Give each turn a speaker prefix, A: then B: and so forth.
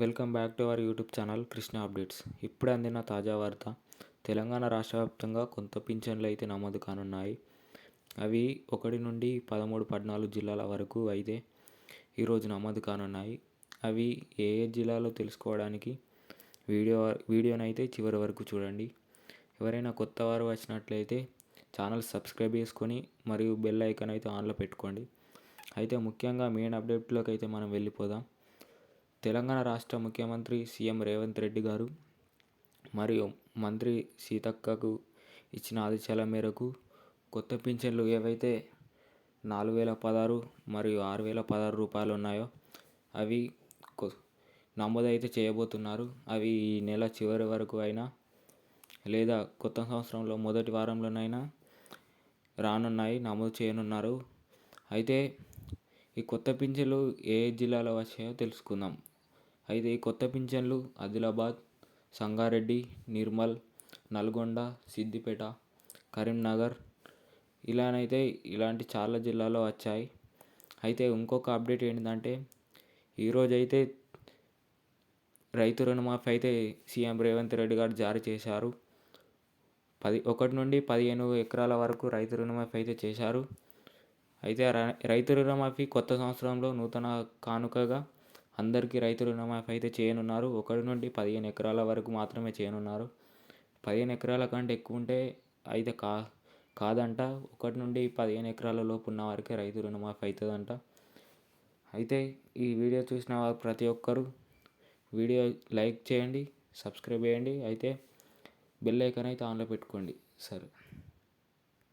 A: Welcome back to our YouTube channel Krishna updates. ఇప్పుడే అందిన తాజా వార్త తెలంగాణ రాష్ట్ర వ్యాప్తంగా కొత్త పింఛన్లు అయితే నమోదు కానున్నాయి. అవి ఒకటి నుండి పదమూడు పద్నాలుగు జిల్లాల వరకు అయితే ఈరోజు నమోదు కానున్నాయి. అవి ఏ ఏ జిల్లాలో తెలుసుకోవడానికి వీడియో వీడియోనైతే చివరి వరకు చూడండి. ఎవరైనా కొత్త వారు వచ్చినట్లయితే ఛానల్ సబ్స్క్రైబ్ చేసుకొని మరియు బెల్ ఐకాన్ అయితే ఆన్లో పెట్టుకోండి. అయితే ముఖ్యంగా మెయిన్ అప్డేట్లోకి అయితే మనం వెళ్ళిపోదాం. తెలంగాణ రాష్ట్ర ముఖ్యమంత్రి సీఎం రేవంత్ రెడ్డి గారు మరియు మంత్రి సీతక్కకు ఇచ్చిన ఆదేశాల మేరకు కొత్త పింఛన్లు ఏవైతే నాలుగు వేల పదహారు మరియు ఆరు వేల పదహారు రూపాయలు ఉన్నాయో అవి నమోదైతే చేయబోతున్నారు. అవి ఈ నెల చివరి వరకు అయినా లేదా కొత్త సంవత్సరంలో మొదటి వారంలోనైనా రానున్నాయి నమోదు చేయనున్నారు. అయితే ఈ కొత్త పింఛన్లు ఏ జిల్లాలో వచ్చాయో తెలుసుకుందాం. అయితే ఈ కొత్త పింఛన్లు ఆదిలాబాద్ సంగారెడ్డి నిర్మల్ నల్గొండ సిద్దిపేట కరీంనగర్ ఇలానైతే ఇలాంటి చాలా జిల్లాలో వచ్చాయి. అయితే ఇంకొక అప్డేట్ ఏంటంటే ఈరోజైతే రైతు రుణమాఫీ అయితే సీఎం రేవంత్ రెడ్డి గారు జారీ చేశారు. పది ఒకటి నుండి పదిహేను ఎకరాల వరకు రైతు రుణమాఫీ అయితే చేశారు. అయితే రైతు రుణమాఫీ కొత్త సంవత్సరంలో నూతన కానుకగా అందరికీ రైతు రుణమాఫీ అయితే చేయనున్నారు. ఒకటి నుండి పదిహేను ఎకరాల వరకు మాత్రమే చేయనున్నారు. పదిహేను ఎకరాల కంటే ఎక్కువ ఉంటే అయితే కా కాదంట. ఒకటి నుండి పదిహేను ఎకరాల లోపు ఉన్న వారికే రైతు రుణమాఫీ అవుతుందంట. అయితే ఈ వీడియో చూసిన వారు ప్రతి ఒక్కరూ వీడియో లైక్ చేయండి సబ్స్క్రైబ్ చేయండి. అయితే బెల్ ఐకాన్ అయితే ఆన్లో పెట్టుకోండి. సరే.